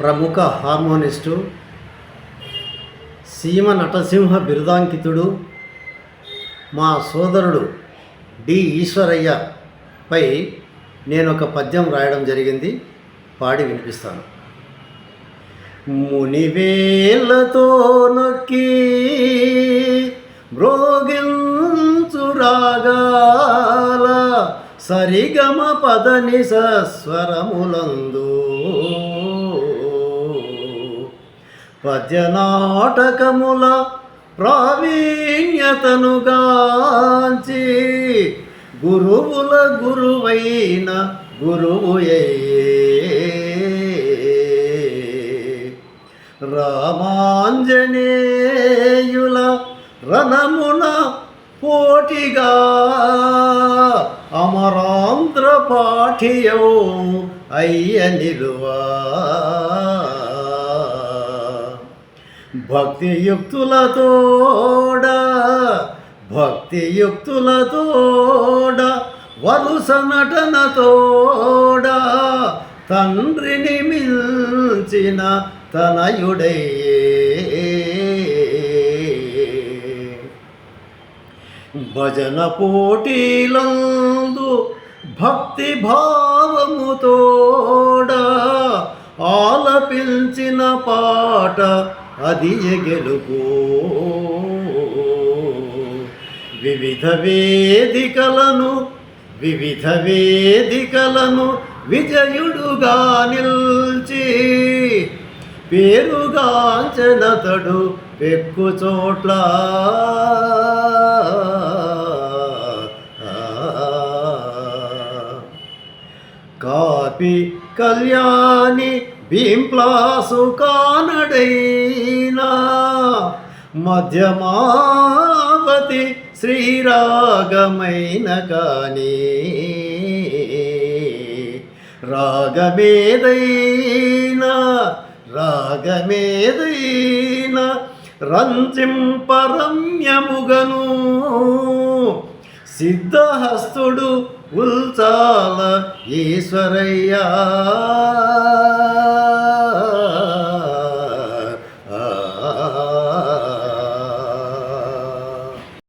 ప్రముఖ హార్మోనిస్టు సీమ నటసింహ బిరుదాంకితుడు మా సోదరుడు డి ఈశ్వరయ్య పై నేను ఒక పద్యం రాయడం జరిగింది. పాడి వినిపిస్తాను. మునివేలతో నొక్కి బ్రోగించురాగాల సరిగమ పదని సస్వరములందు పద్యనాటకముల ప్రావీణ్యతనుగాంచి గురువుల గురువైన గురువుయే రామాంజనేయుల రణమున పోటిగా అమరాంధ్ర పాఠియో అయ్య నిలువా. భక్తియుక్తులతోడ భక్తియుక్తులతోడ వరుస నటనతోడ తండ్రిని మిల్చిన తనయుడే. భజన పోటీలందు భక్తి భావముతోడ ఆలపించిన పాట అది ఎగెలుపు వివిధ వేదికలను వివిధ వేదికలను విజయుడుగా నిల్చి పేరుగాంచనతడు పెక్కు చోట్ల. కాపి కళ్యాణి భీంప్లాసు కానడై మధ్యమావతి శ్రీరాగమైన కానీ రాగమేదైనా రాగమేదైనా రంజింపరమ్యముగను సిద్ధహస్తుడు ఉల్చాల ఈశ్వరయ్యా.